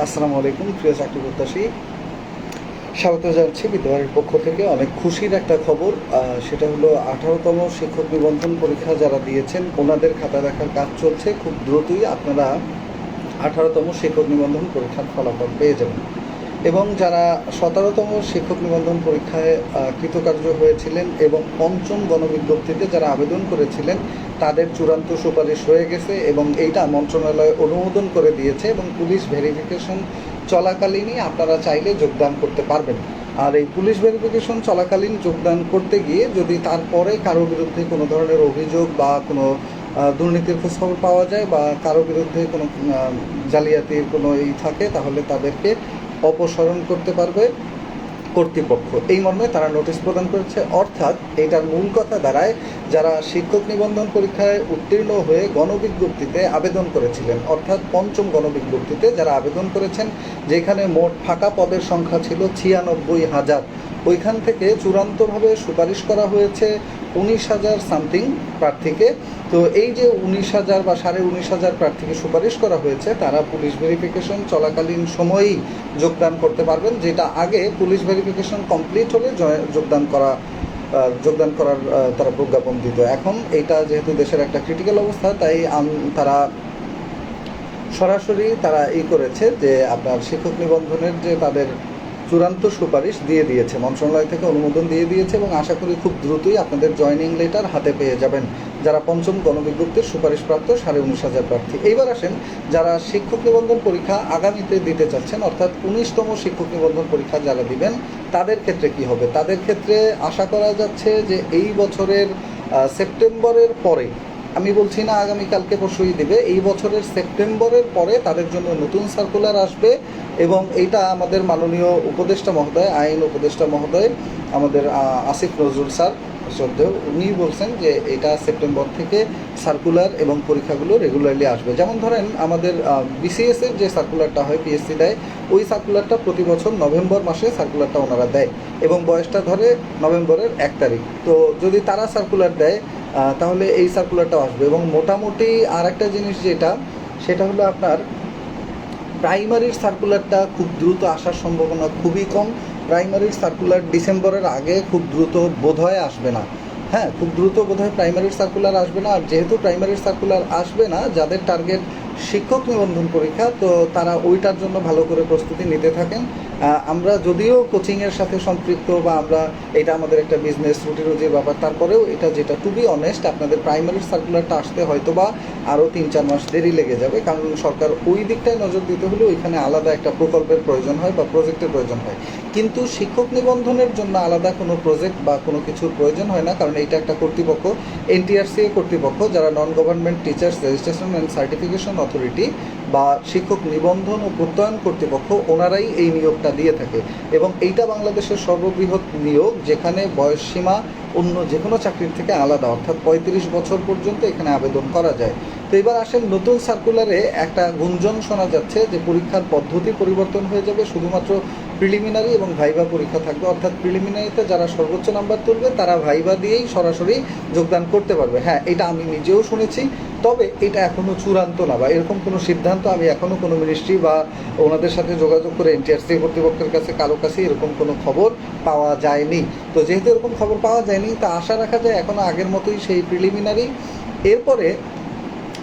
আসসালামু আলাইকুম, প্রিয় চাকরি প্রত্যাশী। স্বাগত জানাচ্ছি বিদ্যালয়ের পক্ষ থেকে। অনেক খুশির একটা খবর সেটা হলো আঠারোতম শিক্ষক নিবন্ধন পরীক্ষা যারা দিয়েছেন, ওনাদের খাতা দেখার কাজ চলছে। খুব দ্রুতই আপনারা আঠারোতম শিক্ষক নিবন্ধন পরীক্ষার ফলাফল পেয়ে যাবেন। এবং যারা সতেরোতম শিক্ষক নিবন্ধন পরীক্ষায় কৃতকার্য হয়েছিলেন এবং পঞ্চম গণবিজ্ঞপ্তিতে যারা আবেদন করেছিলেন, তাদের চূড়ান্ত সুপারিশ হয়ে গেছে এবং এইটা মন্ত্রণালয় অনুমোদন করে দিয়েছে এবং পুলিশ ভেরিফিকেশন চলাকালীনই আপনারা চাইলে যোগদান করতে পারবেন। আর এই পুলিশ ভেরিফিকেশন চলাকালীন যোগদান করতে গিয়ে যদি তারপরে কারও বিরুদ্ধে কোনো ধরনের অভিযোগ বা কোনো দুর্নীতির খোঁজখবর পাওয়া যায় বা কারও বিরুদ্ধে কোনো জালিয়াতির কোনো ই থাকে, তাহলে তাদেরকে অপসারণ করতে পারবে কর্তৃপক্ষ। এই মর্মে তারা নোটিশ প্রদান করেছে, অর্থাৎ এটার মূল কথা দাঁড়ায়, যারা শিক্ষক নিবন্ধন পরীক্ষায় উত্তীর্ণ হয়ে গণবিজ্ঞপ্তিতে আবেদন করেছিলেন, অর্থাৎ পঞ্চম গণবিজ্ঞপ্তিতে যারা আবেদন করেছেন, যেখানে মোট ফাঁকা পদের সংখ্যা ছিল ছিয়ানব্বই হাজার। ওইখান থেকে চূড়ান্তভাবে সুপারিশ করা হয়েছে উনিশ হাজার সামথিং প্রার্থীকে। তো এই যে উনিশ হাজার বা সাড়ে উনিশ হাজার প্রার্থীকে সুপারিশ করা হয়েছে, তারা পুলিশ ভেরিফিকেশন চলাকালীন সময়েই যোগদান করতে পারবেন, যেটা আগে পুলিশ ভেরিফিকেশন কমপ্লিট হলে যোগদান করা যোগদান করার তারা প্রজ্ঞাপন দিত। এখন এইটা যেহেতু দেশের একটা ক্রিটিক্যাল অবস্থা, তাই তারা সরাসরি তারা ই করেছে যে আপনার শিক্ষক নিবন্ধনের যে তাদের চূড়ান্ত সুপারিশ দিয়ে দিয়েছে। মন্ত্রণালয় থেকে অনুমোদন দিয়ে দিয়েছে এবং আশা করি খুব দ্রুতই আপনাদের জয়নিং লেটার হাতে পেয়ে যাবেন। যারা পঞ্চম গণবিজ্ঞপ্তির সুপারিশপ্রাপ্ত সাড়ে উনিশ হাজার প্রার্থী। এইবার আসেন যারা শিক্ষক নিবন্ধন পরীক্ষা আগামীতে দিতে চাচ্ছেন, অর্থাৎ উনিশতম শিক্ষক নিবন্ধন পরীক্ষা যারা দিবেন, তাদের ক্ষেত্রে কি হবে? তাদের ক্ষেত্রে আশা করা যাচ্ছে যে এই বছরের সেপ্টেম্বরের পরে আমি বলছি না আগামীকালকে পরশুই দেবে, এই বছরের সেপ্টেম্বরের পরে তাদের জন্য নতুন সার্কুলার আসবে এবং এইটা আমাদের মাননীয় উপদেষ্টা মহোদয়, আইন উপদেষ্টা মহোদয়, আমাদের আসিফ নজরুল স্যার, শ্রদ্ধেয়, উনি বলছেন যে এটা সেপ্টেম্বর থেকে সার্কুলার এবং পরীক্ষাগুলো রেগুলারলি আসবে। যেমন ধরেন আমাদের বিসিএস এর যে সার্কুলারটা হয় পিএসসি দেয়, ওই সার্কুলারটা প্রতি বছর নভেম্বর মাসে সার্কুলারটা ওনারা দেয় এবং বয়সটা ধরে নভেম্বরের এক তারিখ। তো যদি তারা সার্কুলার দেয় তাহলে এই সার্কুলারটাও আসবে। এবং মোটামুটি আর একটা জিনিস যেটা, সেটা হলো আপনার প্রাইমারির সার্কুলারটা খুব দ্রুত আসার সম্ভাবনা খুবই কম। প্রাইমারির সার্কুলার ডিসেম্বরের আগে খুব দ্রুত বোধহয় আসবে না। হ্যাঁ খুব দ্রুত বোধহয় প্রাইমারির সার্কুলার আসবে না। আর যেহেতু প্রাইমারির সার্কুলার আসবে না, যাদের টার্গেট শিক্ষক নিবন্ধন পরীক্ষা, তো তারা ওইটার জন্য ভালো করে প্রস্তুতি নিতে থাকেন। আমরা যদিও কোচিংয়ের সাথে সম্পৃক্ত বা আমরা এটা আমাদের একটা বিজনেস রুটি রুজির ব্যাপার, তারপরেও এটা যেটা টু বি অনেস্ট আপনাদের প্রাইমারি সার্কুলারটা আসতে হয়তো বা আরও তিন চার মাস দেরি লেগে যাবে। কারণ সরকার ওই দিকটায় নজর দিতে হলে ওইখানে আলাদা একটা প্রকল্পের প্রয়োজন হয় বা প্রজেক্টের প্রয়োজন হয়। কিন্তু শিক্ষক নিবন্ধনের জন্য আলাদা কোনো প্রজেক্ট বা কোনো কিছুর প্রয়োজন হয় না। কারণ এটা একটা কর্তৃপক্ষ এনটিআরসি কর্তৃপক্ষ, যারা non government teachers registration and certification authority বা শিক্ষক নিবন্ধন ও প্রত্যয়ন কর্তৃপক্ষ, ওনারাই এই নিয়োগটা দিয়ে থাকে। এবং এইটা বাংলাদেশের সর্ববৃহৎ নিয়োগ, যেখানে বয়সসীমা অন্য যে কোনো চাকরির থেকে আলাদা, অর্থাৎ পঁয়ত্রিশ বছর পর্যন্ত এখানে আবেদন করা যায়। তো এবার আসেন নতুন সার্কুলারে একটা গুঞ্জন শোনা যাচ্ছে যে পরীক্ষার পদ্ধতি পরিবর্তন হয়ে যাবে, শুধুমাত্র প্রিলিমিনারি এবং ভাইবা পরীক্ষা থাকবে। অর্থাৎ প্রিলিমিনারিতে যারা সর্বোচ্চ নাম্বার তুলবে, তারা ভাইবা দিয়েই সরাসরি যোগদান করতে পারবে। হ্যাঁ এটা আমি নিজেও শুনেছি। তবে এটা এখনও চূড়ান্ত না বা এরকম কোনো সিদ্ধান্ত আমি এখনও কোনো মিনিস্ট্রি বা ওনাদের সাথে যোগাযোগ করে এনটিআরসি কর্তৃপক্ষের কাছে, কারও কাছে এরকম কোনো খবর পাওয়া যায়নি। তো যেহেতু এরকম খবর পাওয়া যায়নি, তা আশা রাখা যায় এখনও আগের মতোই সেই প্রিলিমিনারি এরপরে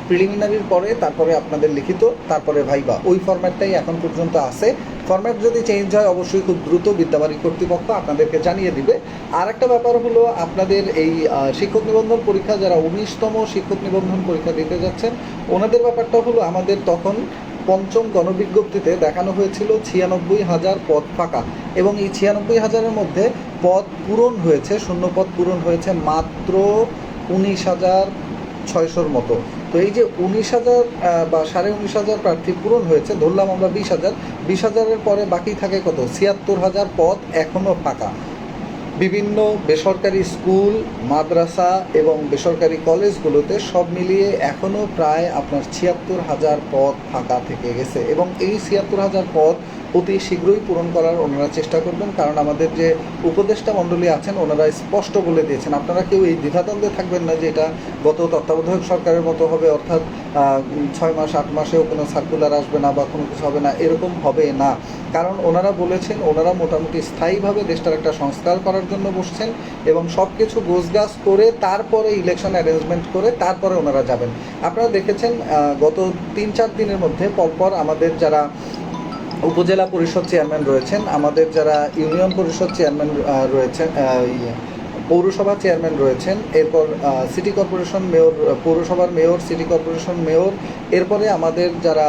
প্রিলিমিনারির পরে তারপরে আপনাদের লিখিত, তারপরে ভাইবা। ওই ফরম্যাটটাই এখন পর্যন্ত আছে। ফরম্যাট যদি চেঞ্জ হয়, অবশ্যই খুব দ্রুত বিদ্যাবাড়ি কর্তৃপক্ষ আপনাদেরকে জানিয়ে দিবে। আর একটা ব্যাপার হলো আপনাদের এই শিক্ষক নিবন্ধন পরীক্ষা, যারা উনিশতম শিক্ষক নিবন্ধন পরীক্ষা দিতে যাচ্ছেন, ওনাদের ব্যাপারটা হলো আমাদের তখন পঞ্চম গণবিজ্ঞপ্তিতে দেখানো হয়েছিল ছিয়ানব্বই হাজার পদ ফাঁকা। এবং এই ছিয়ানব্বই হাজারের মধ্যে পদ পূরণ হয়েছে, শূন্য পদ পূরণ হয়েছে মাত্র উনিশ হাজার ছয়শোর মতো। তো এই যে উনিশ হাজার বা সাড়ে উনিশ হাজার প্রার্থী পূরণ হয়েছে, ধরলাম আমরা বিশ হাজার, বিশ হাজারের পরে বাকি থাকে কত? ছিয়াত্তর হাজার পদ এখনও ফাঁকা। বিভিন্ন বেসরকারি স্কুল, মাদ্রাসা এবং বেসরকারি কলেজগুলোতে সব মিলিয়ে এখনও প্রায় আপনার ছিয়াত্তর হাজার পদ ফাঁকা থেকে গেছে। এবং এই ছিয়াত্তর হাজার পদ অতি শীঘ্রই পূরণ করার ওনারা চেষ্টা করবেন, কারণ আমাদের যে উপদেষ্টা মণ্ডলী আছেন, ওনারা স্পষ্ট বলে দিয়েছেন। আপনারা কেউ এই দ্বিধাদ্বন্দ্বে থাকবেন না যে এটা গত তত্ত্বাবধায়ক সরকারের মতো হবে, অর্থাৎ ছয় মাস, আট মাসেও কোনো সার্কুলার আসবে না বা কোনো কিছু হবে না, এরকম হবে না। কারণ ওনারা বলেছেন, ওনারা মোটামুটি স্থায়ীভাবে দেশটার একটা সংস্কার করার জন্য বসছেন এবং সব কিছু গোছগাছ করে তারপরে ইলেকশন অ্যারেঞ্জমেন্ট করে তারপরে ওনারা যাবেন। আপনারা দেখেছেন গত তিন চার দিনের মধ্যে পরপর আমাদের যারা উপজেলা পরিষদ চেয়ারম্যান রয়েছেন। আমাদের যারা ইউনিয়ন পরিষদ চেয়ারম্যান রয়েছেন পৌরসভা চেয়ারম্যান রয়েছেন। এরপর সিটি কর্পোরেশন মেয়র পৌরসভার মেয়র সিটি কর্পোরেশন মেয়র এরপরে আমাদের যারা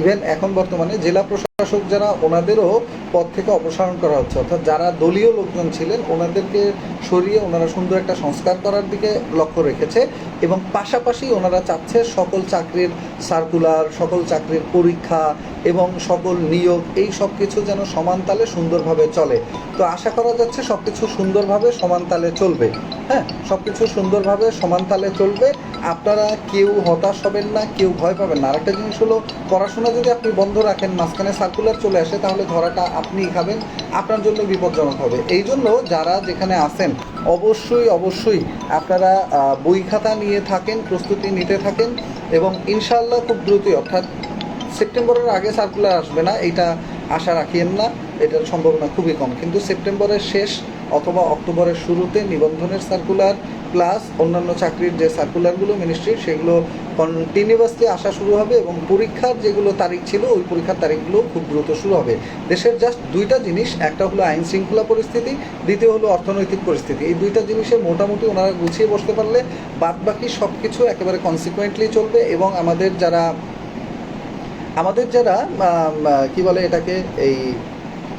ইভেন এখন বর্তমানে জেলা প্রশাসক যারা, ওনাদেরও পদ থেকে অপসারণ করা হচ্ছে। অর্থাৎ যারা দলীয় লোকজন ছিলেন, ওনাদেরকে সরিয়ে ওনারা সুন্দর একটা সংস্কার করার দিকে লক্ষ্য রেখেছে এবং পাশাপাশি ওনারা চাচ্ছে সকল চাকরির সার্কুলার, সকল চাকরির পরীক্ষা এবং সকল নিয়োগ, এই সব কিছু যেন সমান তালে সুন্দরভাবে চলে। তো আশা করা যাচ্ছে সব কিছু সুন্দরভাবে সমান তালে চলবে। হ্যাঁ সব কিছু সুন্দরভাবে সমান তালে চলবে। আপনারা কেউ হতাশ হবেন না, কেউ ভয় পাবেন না। আরেকটা জিনিস হলো, পড়াশোনা যদি আপনি বন্ধ রাখেন, মাঝখানে সার্কুলার চলে আসে, তাহলে ধরাটা আপনিই খাবেন, আপনার জন্য বিপজ্জনক হবে। এই জন্য যারা যেখানে আসেন অবশ্যই অবশ্যই আপনারা বই খাতা নিয়ে থাকেন, প্রস্তুতি নিতে থাকেন এবং ইনশাল্লাহ খুব দ্রুতই, অর্থাৎ সেপ্টেম্বরের আগে সার্কুলার আসবে না, এটা আশা রাখিয়েন না, এটার সম্ভাবনা খুবই কম। কিন্তু সেপ্টেম্বরের শেষ অথবা অক্টোবরের শুরুতে নিবন্ধনের সার্কুলার, প্লাস অন্যান্য চাকরির যে সার্কুলারগুলো মিনিস্ট্রির সেগুলো কন্টিনিউয়াসলি আসা শুরু হবে এবং পরীক্ষার যেগুলো তারিখ ছিল, ওই পরীক্ষার তারিখগুলো খুব দ্রুত শুরু হবে। দেশের জাস্ট দুইটা জিনিস, একটা হলো আইন শৃঙ্খলা পরিস্থিতি, দ্বিতীয় হলো অর্থনৈতিক পরিস্থিতি। এই দুইটা জিনিসে মোটামুটি ওনারা গুছিয়ে বসতে পারলে বাদ বাকি সব কিছু একেবারে কনসিকুয়েন্টলি চলবে এবং আমাদের যারা আমাদের যারা কি বলে এটাকে, এই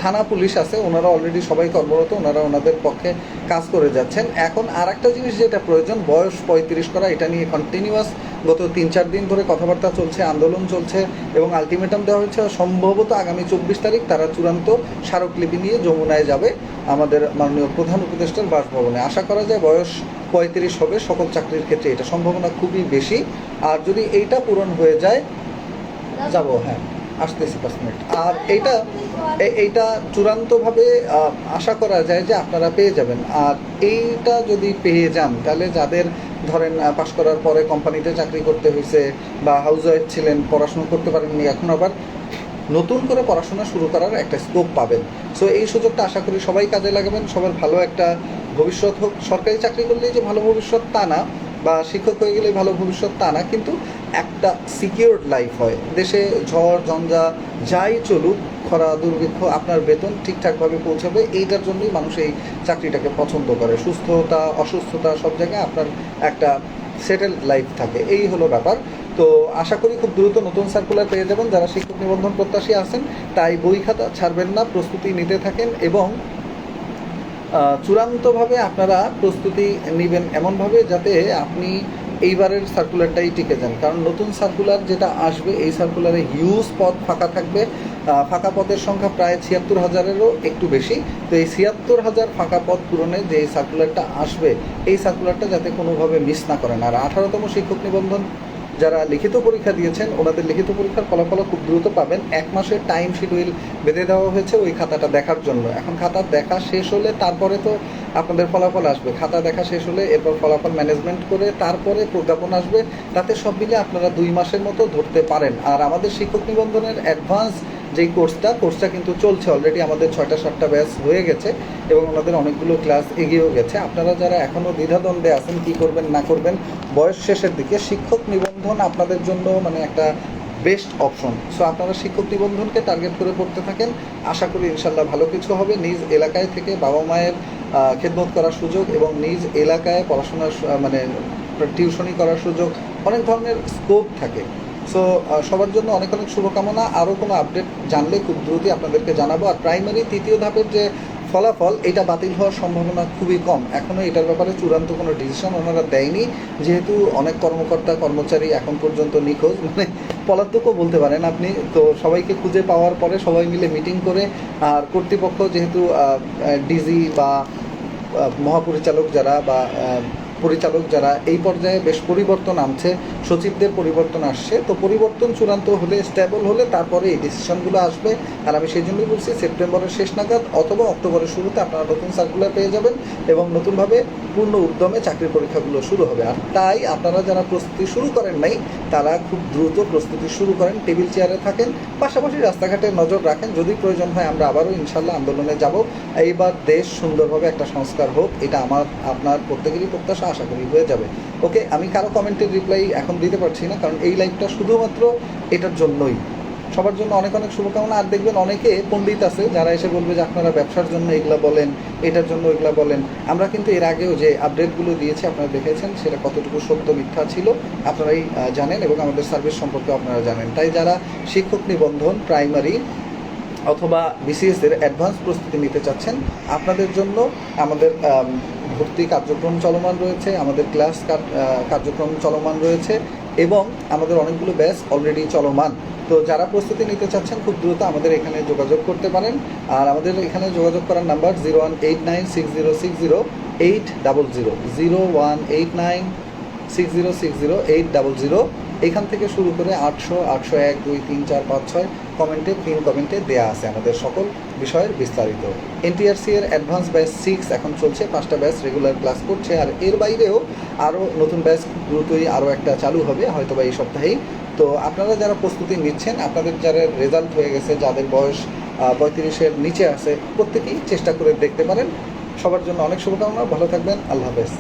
থানা পুলিশ আছে, ওনারা অলরেডি সবাই কর্মরত ওনারা ওনাদের পক্ষে কাজ করে যাচ্ছেন। এখন আর একটা জিনিস যেটা প্রয়োজন, বয়স পঁয়ত্রিশ করা, এটা নিয়ে কন্টিনিউয়াস গত তিন চার দিন ধরে কথাবার্তা চলছে, আন্দোলন চলছে এবং আলটিমেটাম দেওয়া হয়েছে। সম্ভবত আগামী চব্বিশ তারিখ তারা চূড়ান্ত স্মারকলিপি নিয়ে যমুনায় যাবে আমাদের মাননীয় প্রধান উপদেষ্টার বাসভবনে। আশা করা যায় বয়স পঁয়ত্রিশ হবে, সকল চাকরির ক্ষেত্রে এটা সম্ভাবনা খুবই বেশি। আর যদি এইটা পূরণ হয়ে যায়, যাব হ্যাঁ। আসতেছি পাঁচ মিনিট। আর এইটা এইটা চূড়ান্তভাবে আশা করা যায় যে আপনারা পেয়ে যাবেন। আর এইটা যদি পেয়ে যান, তাহলে যাদের ধরেন পাশ করার পরে কোম্পানিতে চাকরি করতে হয়েছে বা হাউস ওয়াইফ ছিলেন, পড়াশোনা করতে পারেননি, এখন আবার নতুন করে পড়াশোনা শুরু করার একটা স্কোপ পাবেন। সো এই সুযোগটা আশা করি সবাই কাজে লাগাবেন। সবার ভালো একটা ভবিষ্যৎ হোক। সরকারি চাকরি করলেই যে ভালো ভবিষ্যৎ, তা না। বা শিক্ষক হয়ে গেলে ভালো ভবিষ্যৎ তা না, কিন্তু একটা সিকিউরড লাইফ হয়। দেশে ঝড়, ঝঞ্ঝা যাই চলুক, খরা, দুর্ভিক্ষ আপনার বেতন ঠিকঠাকভাবে পৌঁছাবে, এইটার জন্যই মানুষ এই চাকরিটাকে পছন্দ করে। সুস্থতা, অসুস্থতা সব জায়গায় আপনার একটা সেটেল লাইফ থাকে। এই হলো ব্যাপার। তো আশা করি খুব দ্রুত নতুন সার্কুলার পেয়ে যাবেন। যারা শিক্ষক নিবন্ধন প্রত্যাশী আছেন, তাই বই খাতা ছাড়বেন না, প্রস্তুতি নিতে থাকেন এবং চূড়ান্তভাবে আপনারা প্রস্তুতি নেবেন এমনভাবে যাতে আপনি এইবারের সার্কুলারটাই টিকে যান। কারণ নতুন সার্কুলার যেটা আসবে, এই সার্কুলারে হিউজ পদ ফাঁকা থাকবে। ফাঁকা পদের সংখ্যা প্রায় ছিয়াত্তর হাজারেরও একটু বেশি। তো এই ছিয়াত্তর হাজার ফাঁকা পদ পূরণে যে সার্কুলারটা আসবে, এই সার্কুলারটা যাতে কোনোভাবে মিস না করেন। আর আঠারোতম শিক্ষক নিবন্ধন যারা লিখিত পরীক্ষা দিয়েছেন, ওনাদের লিখিত পরীক্ষার ফলাফল খুব দ্রুত পাবেন। এক মাসের টাইম শিডিউল বেঁধে দেওয়া হয়েছে ওই খাতাটা দেখার জন্য। এখন খাতা দেখা শেষ হলে তারপরে তো আপনাদের ফলাফল আসবে। খাতা দেখা শেষ হলে এরপর ফলাফল ম্যানেজমেন্ট করে তারপরে প্রজ্ঞাপন আসবে। তাতে সব মিলে আপনারা দুই মাসের মতো ধরতে পারেন। আর আমাদের শিক্ষক নিবন্ধনের অ্যাডভান্স যেই কোর্সটা কোর্সটা কিন্তু চলছে অলরেডি আমাদের ছয়টা, সাতটা ব্যাচ হয়ে গেছে এবং ওনাদের অনেকগুলো ক্লাস এগিয়েও গেছে। আপনারা যারা এখনও দ্বিধাদ্বন্দ্বে আছেন, কি করবেন, না করবেন, বয়স শেষের দিকে শিক্ষক নিবন্ধন আপনাদের জন্য মানে একটা বেস্ট অপশন সো আপনারা শিক্ষক নিবন্ধনকে টার্গেট করে পড়তে থাকেন। আশা করি ইনশাল্লাহ ভালো কিছু হবে। নিজ এলাকায় থেকে বাবা মায়ের খেদমত করার সুযোগ এবং নিজ এলাকায় পড়াশোনার মানে টিউশনি করার সুযোগ অনেক ধরনের স্কোপ থাকে। সো সবার জন্য অনেক অনেক শুভকামনা। আরও কোনো আপডেট জানলে খুব দ্রুতই আপনাদেরকে জানাব। আর প্রাইমারি তৃতীয় ধাপের যে ফলাফল এটা বাতিল হওয়ার সম্ভাবনা খুবই কম। এখনও এটার ব্যাপারে চূড়ান্ত কোনো ডিসিশন ওনারা দেয়নি। যেহেতু অনেক কর্মকর্তা, কর্মচারী এখন পর্যন্ত নিখোঁজ। মানে পলাতকও বলতে পারেন আপনি। তো সবাইকে খুঁজে পাওয়ার পরে সবাই মিলে মিটিং করে, আর কর্তৃপক্ষ যেহেতু ডিজি বা মহাপরিচালক যারা বা পরিচালক যারা এই পর্যায়ে বেশ পরিবর্তন আনছে, সচিবদের পরিবর্তন আসছে। তো পরিবর্তন চূড়ান্ত হলে স্টেবল হলে তারপরে এই ডিসিশনগুলো আসবে। আর আমি সেই জন্যই বলছি, সেপ্টেম্বরের শেষ নাগাদ অথবা অক্টোবরের শুরুতে আপনারা নতুন সার্কুলার পেয়ে যাবেন এবং নতুনভাবে পূর্ণ উদ্যমে চাকরির পরীক্ষাগুলো শুরু হবে। আর তাই আপনারা যারা প্রস্তুতি শুরু করেন নাই, তারা খুব দ্রুত প্রস্তুতি শুরু করেন, টেবিল চেয়ারে থাকেন, পাশাপাশি রাস্তাঘাটে নজর রাখেন। যদি প্রয়োজন হয় আমরা আবারও ইনশাল্লাহ আন্দোলনে যাব। এইবার দেশ সুন্দরভাবে একটা সংস্কার হোক, এটা আমার, আপনার প্রত্যেকেরই প্রত্যাশা। আশা করি হয়ে যাবে। ওকে আমি কারও কমেন্টের রিপ্লাই এখন দিতে পারছি না কারণ এই লাইভটা শুধুমাত্র এটার জন্যই। সবার জন্য অনেক অনেক শুভকামনা আর দেখবেন অনেকে পণ্ডিত আছে যারা এসে বলবে যে আপনারা ব্যবসার জন্য এগুলা বলেন এটার জন্য এগুলা বলেন। আমরা কিন্তু এর আগেও যে আপডেটগুলো দিয়েছি আপনারা দেখেছেন সেটা কতটুকু সত্য মিথ্যা ছিল আপনারাই জানেন এবং আমাদের সার্ভিস সম্পর্কে আপনারা জানেন। তাই যারা শিক্ষক নিবন্ধন প্রাইমারি অথবা বিসিএস এর অ্যাডভান্স প্রস্তুতি নিতে চাচ্ছেন আপনাদের জন্য আমাদের আম, ভর্তি কার্যক্রম চলমান রয়েছে, আমাদের ক্লাস কার- কার্যক্রম চলমান রয়েছে এবং আমাদের অনেকগুলো ব্যাচ অলরেডি চলমান। তো যারা প্রস্তুতি নিতে চাচ্ছেন, খুব দ্রুত আমাদের এখানে যোগাযোগ করতে পারেন। আর আমাদের এখানে যোগাযোগ করার number zero one eight nine six zero six zero eight double zero zero one eight nine six zero six zero eight double zero. এখান থেকে শুরু করে আটশো আটশো এক, দুই, তিন, চার, পাঁচ, ছয় কমেন্টে পিন কমেন্টে দেয়া আছে আমাদের সকল বিষয়ের বিস্তারিত। এনটিআরসি এর অ্যাডভান্স ব্যাচ সিক্স এখন চলছে, পাঁচটা ব্যাচ রেগুলার ক্লাস করছে, আর এর বাইরেও আরও নতুন ব্যাচ দ্রুতই আরও একটা চালু হবে হয়তো বা এই সপ্তাহেই। তো আপনারা যারা প্রস্তুতি নিচ্ছেন, আপনাদের যারা রেজাল্ট হয়ে গেছে, যাদের বয়স পঁয়ত্রিশের নিচে আছে, প্রত্যেকেই চেষ্টা করে দেখতে পারেন। সবার জন্য অনেক শুভকামনা, ভালো থাকবেন, আল্লাহ হাফেজ।